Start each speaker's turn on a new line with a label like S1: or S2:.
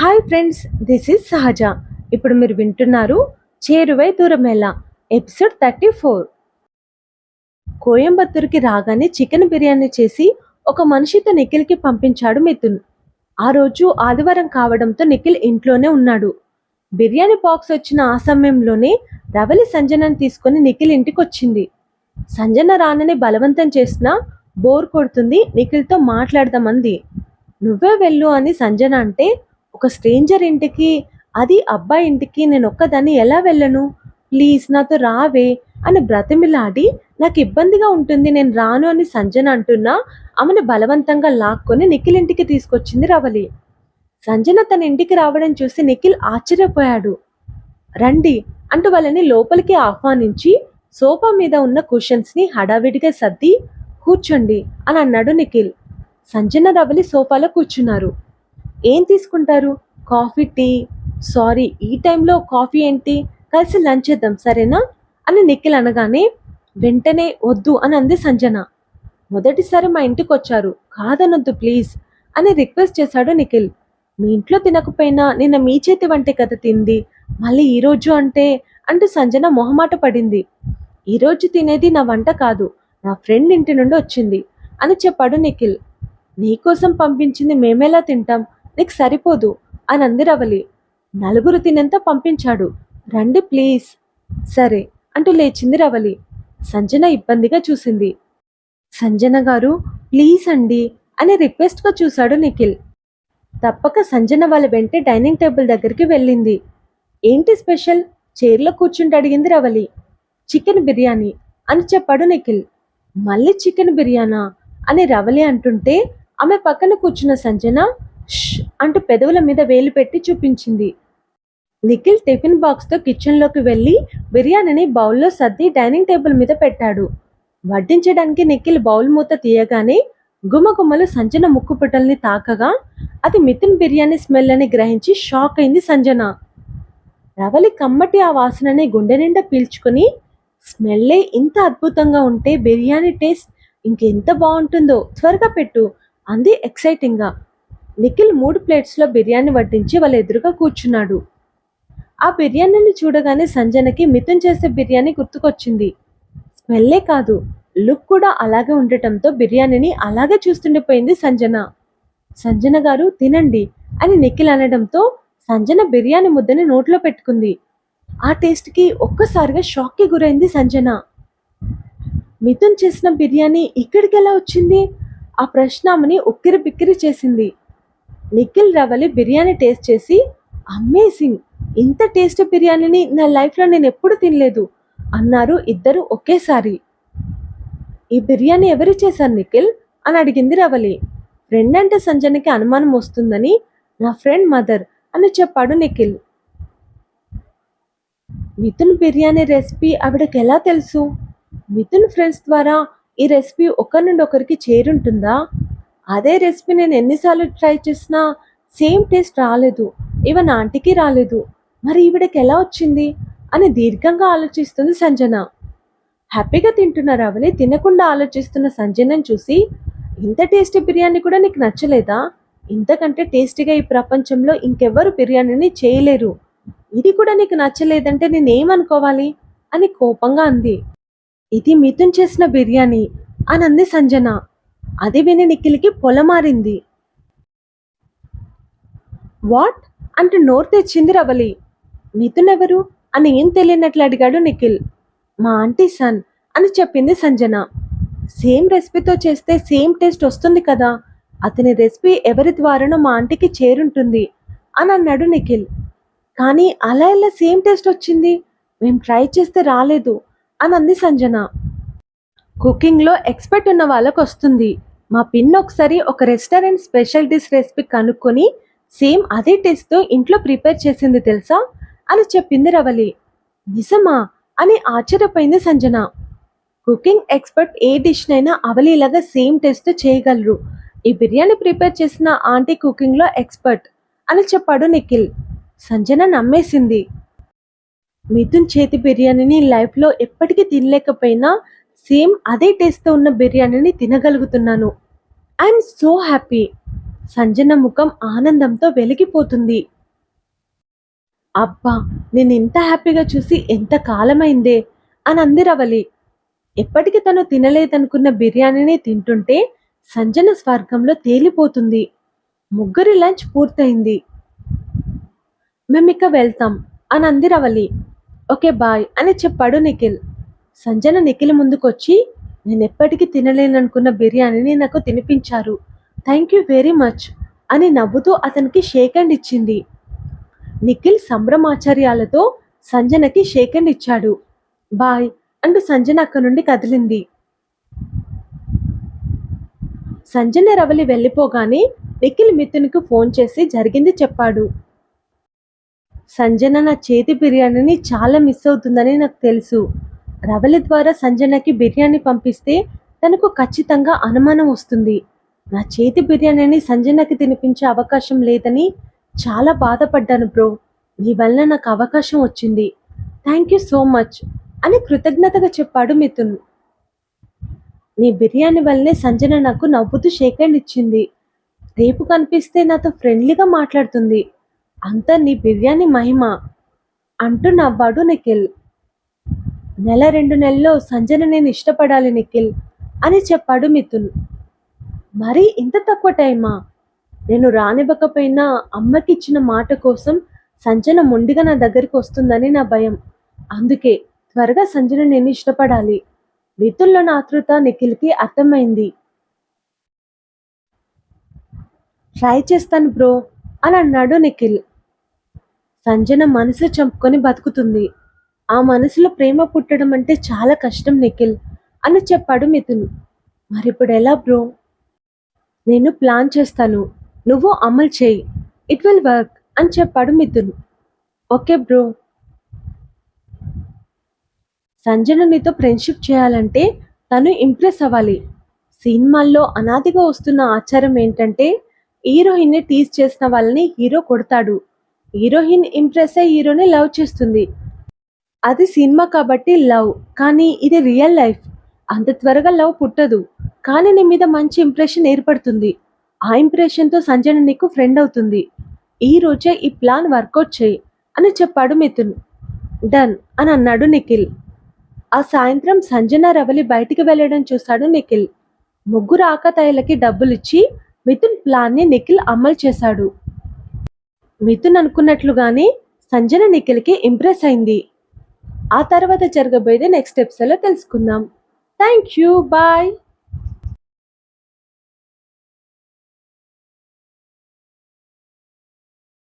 S1: Hi friends this is సహజ. ఇప్పుడు మీరు వింటున్నారు చేరువై దూరమేలా ఎపిసోడ్ థర్టీ ఫోర్ కోయంబత్తూరుకి రాగానే చికెన్ బిర్యానీ చేసి ఒక మనిషితో నిఖిల్కి పంపించాడు మిథున్. ఆ రోజు ఆదివారం కావడంతో నిఖిల్ ఇంట్లోనే ఉన్నాడు. బిర్యానీ బాక్స్ వచ్చిన ఆ సమయంలోనే రవలి సంజనని తీసుకొని నిఖిల్ ఇంటికి వచ్చింది సంజన రానని బలవంతం చేసినా బోర్ కొడుతుంది నిఖిల్తో మాట్లాడదామంది. నువ్వే వెళ్ళు అని సంజన అంటే ఒక స్ట్రేంజర్ ఇంటికి అది అబ్బాయి ఇంటికి నేను ఒక్కదాన్ని ఎలా వెళ్ళను? ప్లీజ్ నాతో రావే అని బ్రతిమిలాడి నాకు ఇబ్బందిగా ఉంటుంది నేను రాను అని సంజన అంటున్నా ఆమెను బలవంతంగా లాక్కొని నిఖిల్ ఇంటికి తీసుకొచ్చింది రవలి. సంజన తన ఇంటికి రావడం చూసి నిఖిల్ ఆశ్చర్యపోయాడు. రండి అంటూ వాళ్ళని లోపలికి ఆహ్వానించి సోఫా మీద ఉన్న కుషన్స్ని హడావిడిగా సర్ది కూర్చోండి అని అన్నాడు నిఖిల్. సంజన రవలి సోఫాలో కూర్చున్నారు. ఏం తీసుకుంటారు? Coffee tea. సారీ ఈ టైంలో కాఫీ ఏంటి? కలిసి లంచ్ చేద్దాం సరేనా? అని నిఖిల్ అనగానే వెంటనే వద్దు అని అంది సంజన. మొదటిసారి మా ఇంటికి వచ్చారు. కాదనొద్దు ప్లీజ్ అని రిక్వెస్ట్ చేశాడు నిఖిల్. మీ ఇంట్లో తినకపోయినా నిన్న మీ చేతి వంటే కథ తింది? మళ్ళీ ఈరోజు అంటే? అంటూ సంజన మొహమాట పడింది. ఈరోజు తినేది నా వంట కాదు. నా ఫ్రెండ్ ఇంటి నుండి వచ్చింది అని చెప్పాడు నిఖిల్. నీకోసం పంపించింది మేమెలా తింటాం? నీకు సరిపోదు అని అంది రవలి నలుగురు తినేంత పంపించాడు. రండి ప్లీజ్. సరే అంటూ లేచింది రవలి. సంజన ఇబ్బందిగా చూసింది. సంజన గారు ప్లీజ్ అండి అని రిక్వెస్ట్గా చూశాడు నిఖిల్. తప్పక సంజన వాళ్ళ వెంటే డైనింగ్ టేబుల్ దగ్గరికి వెళ్ళింది. ఏంటి స్పెషల్? చైర్లో కూర్చుంటే అడిగింది రవలి. చికెన్ బిర్యానీ అని చెప్పాడు నిఖిల్. మళ్ళీ చికెన్ బిర్యానా అని రవలి అంటుంటే ఆమె పక్కన కూర్చున్న సంజన అంటూ పెదవుల మీద వేలు పెట్టి చూపించింది. నిఖిల్ టిఫిన్ బాక్స్తో కిచెన్లోకి వెళ్ళి బిర్యానీని బౌల్లో సర్ది డైనింగ్ టేబుల్ మీద పెట్టాడు. వడ్డించడానికి నిఖిల్ బౌల్ మూత తీయగానే గుమగుమలు సంజన ముక్కు పుట్టల్ని తాకగా అది మిథున్ బిర్యానీ స్మెల్ అని గ్రహించి షాక్ అయింది సంజన. రవలి కమ్మటి ఆ వాసనని గుండె నిండా పీల్చుకుని స్మెల్లే ఇంత అద్భుతంగా ఉంటే బిర్యానీ టేస్ట్ ఇంకెంత బాగుంటుందో త్వరగా పెట్టు అంది ఎక్సైటింగ్గా. నిఖిల్ మూడు ప్లేట్స్లో బిర్యానీ వడ్డించి వాళ్ళ ఎదురుగా కూర్చున్నాడు. ఆ బిర్యానీని చూడగానే సంజనకి మిథున్ చేసే బిర్యానీ గుర్తుకొచ్చింది. స్మెల్లే కాదు. లుక్ కూడా అలాగే ఉండటంతో బిర్యానీని అలాగే చూస్తుండిపోయింది సంజన. సంజన గారు తినండి అని నిఖిల్ అనడంతో సంజన బిర్యానీ ముద్దని నోట్లో పెట్టుకుంది. ఆ టేస్ట్కి ఒక్కసారిగా షాక్కి గురైంది సంజన. మిథున్ చేసిన బిర్యానీ ఇక్కడికి ఎలా వచ్చింది? ఆ ప్రశ్న ఆమెని ఉక్కిరి బిక్కిరి చేసింది. నిఖిల్ రవలి బిర్యానీ టేస్ట్ చేసి అమేజింగ్! ఇంత టేస్ట్ బిర్యానీని నా లైఫ్లో నేను ఎప్పుడు తినలేదు అన్నారు ఇద్దరు ఒకేసారి. ఈ బిర్యానీ ఎవరు చేశారు నిఖిల్? అని అడిగింది రవలి. ఫ్రెండ్ అంటే సంజనకి అనుమానం వస్తుందని నా ఫ్రెండ్ మదర్ అని చెప్పాడు నిఖిల్. మిథున్ బిర్యానీ రెసిపీ ఆవిడకి ఎలా తెలుసు? మిథున్ ఫ్రెండ్స్ ద్వారా ఈ రెసిపీ ఒకరి నుండి ఒకరికి చేరుంటుందా? అదే రెసిపీ నేను ఎన్నిసార్లు ట్రై చేసినా సేమ్ టేస్ట్ రాలేదు. ఈవెన్ ఆంటీకి రాలేదు. మరి ఈవిడకి ఎలా వచ్చింది? అని దీర్ఘంగా ఆలోచిస్తుంది సంజన. హ్యాపీగా తింటున్న రవలి తినకుండా ఆలోచిస్తున్న సంజనని చూసి ఇంత టేస్టీ బిర్యానీ కూడా నీకు నచ్చలేదా? ఇంతకంటే టేస్టీగా ఈ ప్రపంచంలో ఇంకెవ్వరు బిర్యానీని చేయలేరు. ఇది కూడా నీకు నచ్చలేదంటే నేనేమనుకోవాలి? అని కోపంగా అంది. ఇది మిథున్ చేసిన బిర్యానీ అని అంది సంజన. అది విని నిఖిల్కి పొలమారింది. వాట్? అంటే నోరు తెచ్చింది రవలి. మిథున్ ఎవరు అని ఏం తెలియనట్లు అడిగాడు నిఖిల్. మా ఆంటీ సన్ అని చెప్పింది సంజన. సేమ్ రెసిపీతో చేస్తే సేమ్ టేస్ట్ వస్తుంది కదా. అతని రెసిపీ ఎవరి ద్వారానో మా ఆంటీకి చేరుంటుంది అని అన్నాడు నిఖిల్. కానీ అలా ఎలా సేమ్ టేస్ట్ వచ్చింది? మేము ట్రై చేస్తే రాలేదు అని అంది సంజన. కుకింగ్లో ఎక్స్పర్ట్ ఉన్న వాళ్ళకు వస్తుంది మా పిన్ ఒకసారి ఒక రెస్టారెంట్ స్పెషల్ డిష్ రెసిపీ కనుక్కొని సేమ్ అదే టేస్ట్తో ఇంట్లో ప్రిపేర్ చేసింది తెలుసా? అని చెప్పింది రవలి. నిజమా? అని ఆశ్చర్యపోయింది సంజన. కుకింగ్ ఎక్స్పర్ట్ ఏ డిష్నైనా అవలీలాగా సేమ్ టేస్ట్ చేయగలరు. ఈ బిర్యానీ ప్రిపేర్ చేసిన ఆంటీ కుకింగ్లో ఎక్స్పర్ట్ అని చెప్పాడు నిఖిల్. సంజన నమ్మేసింది. మిథున్ చేతి బిర్యానీని లైఫ్లో ఎప్పటికీ తినలేకపోయినా సేమ్ అదే టేస్ట్తో ఉన్న బిర్యానీని తినగలుగుతున్నాను. ఐఎమ్ సో హ్యాపీ సంజన ముఖం ఆనందంతో వెలిగిపోతుంది. అబ్బా నేను ఇంత హ్యాపీగా చూసి ఎంత కాలమైందే అని అందిరవలి ఎప్పటికీ తను తినలేదనుకున్న బిర్యానీని తింటుంటే సంజన స్వర్గంలో తేలిపోతుంది. ముగ్గురి లంచ్ పూర్తయింది. మేమిక వెళ్తాం అని అందిరవలి ఓకే బాయ్ అని చెప్పాడు నిఖిల్. సంజన నిఖిల్ ముందుకొచ్చి నేను ఎప్పటికీ తినలేననుకున్న బిర్యానీని నాకు తినిపించారు. థ్యాంక్ యూ వెరీ మచ్ అని నవ్వుతూ అతనికి షేక్ హ్యాండ్ ఇచ్చింది. నిఖిల్ సంభ్రమాచర్యాలతో సంజనకి షేక్ హ్యాండ్ ఇచ్చాడు. బాయ్ అంటూ సంజన అక్కడి నుండి కదిలింది. సంజన రవలి వెళ్ళిపోగానే నిఖిల్ మిథున్కు ఫోన్ చేసి జరిగింది చెప్పాడు. సంజన నా చేతి బిర్యానీని చాలా మిస్ అవుతుందని నాకు తెలుసు. రవలి ద్వారా సంజనకి బిర్యానీ పంపిస్తే తనకు ఖచ్చితంగా అనుమానం వస్తుంది. నా చేతి బిర్యానీని సంజనకి తినిపించే అవకాశం లేదని చాలా బాధపడ్డాను బ్రో. నీ వల్ల నాకు అవకాశం వచ్చింది. థ్యాంక్ యూ సో మచ్ అని కృతజ్ఞతగా చెప్పాడు మిథున్. నీ బిర్యానీ వల్లనే సంజన నాకు నవ్వుతూ షేక్ హ్యాండ్ ఇచ్చింది. రేపు కనిపిస్తే నాతో ఫ్రెండ్లీగా మాట్లాడుతుంది. అంతా నీ బిర్యానీ మహిమ అంటూ నవ్వాడు నిఖిల్. నెల రెండు నెలల్లో సంజన నేను ఇష్టపడాలి నిఖిల్ అని చెప్పాడు మిథున్. మరీ ఇంత తక్కువ టైమా? నేను రానివ్వకపోయినా అమ్మకి ఇచ్చిన మాట కోసం సంజన మొండిగా నా దగ్గరికి వస్తుందని నా భయం. అందుకే త్వరగా సంజన నేను ఇష్టపడాలి మిథుల్లో నా ఆతృత నిఖిల్కి అర్థమైంది. ట్రై చేస్తాను బ్రో అని అన్నాడు నిఖిల్. సంజన మనసు చంపుకొని బతుకుతుంది. ఆ మనసులో ప్రేమ పుట్టడం అంటే చాలా కష్టం నిఖిల్ అని చెప్పాడు మిథున్. మరిప్పుడు ఎలా బ్రో? నేను ప్లాన్ చేస్తాను. నువ్వు అమలు చేయి. ఇట్ విల్ వర్క్ అని చెప్పాడు మిథున్. Okay bro. సంజన నీతో ఫ్రెండ్షిప్ చేయాలంటే తను ఇంప్రెస్ అవ్వాలి. సినిమాల్లో అనాదిగా వస్తున్న ఆచారం ఏంటంటే హీరోయిన్ని టీజ్ చేసిన వాళ్ళని హీరో కొడతాడు. హీరోయిన్ ఇంప్రెస్ అయ్యి హీరోని లవ్ చేస్తుంది. అది సినిమా కాబట్టి లవ్ కానీ ఇది రియల్ లైఫ్. అంత త్వరగా లవ్ పుట్టదు. కానీ నీ మీద మంచి ఇంప్రెషన్ ఏర్పడుతుంది. ఆ ఇంప్రెషన్తో సంజన నీకు ఫ్రెండ్ అవుతుంది. ఈ రోజే ఈ ప్లాన్ వర్కౌట్ చేయి అని చెప్పాడు మిథున్. డన్ అని అన్నాడు నిఖిల్. ఆ సాయంత్రం సంజన రవలి బయటికి వెళ్ళడం చూశాడు నిఖిల్. ముగ్గురు ఆకతాయిలకి డబ్బులిచ్చి మిథున్ ప్లాన్ని నిఖిల్ అమలు చేశాడు. మిథున్ అనుకున్నట్లుగానే సంజన నిఖిల్కి ఇంప్రెస్ అయింది. ఆ తర్వాత జరగబోయేది నెక్స్ట్ ఎపిసోడ్లో తెలుసుకుందాం. Thank you bye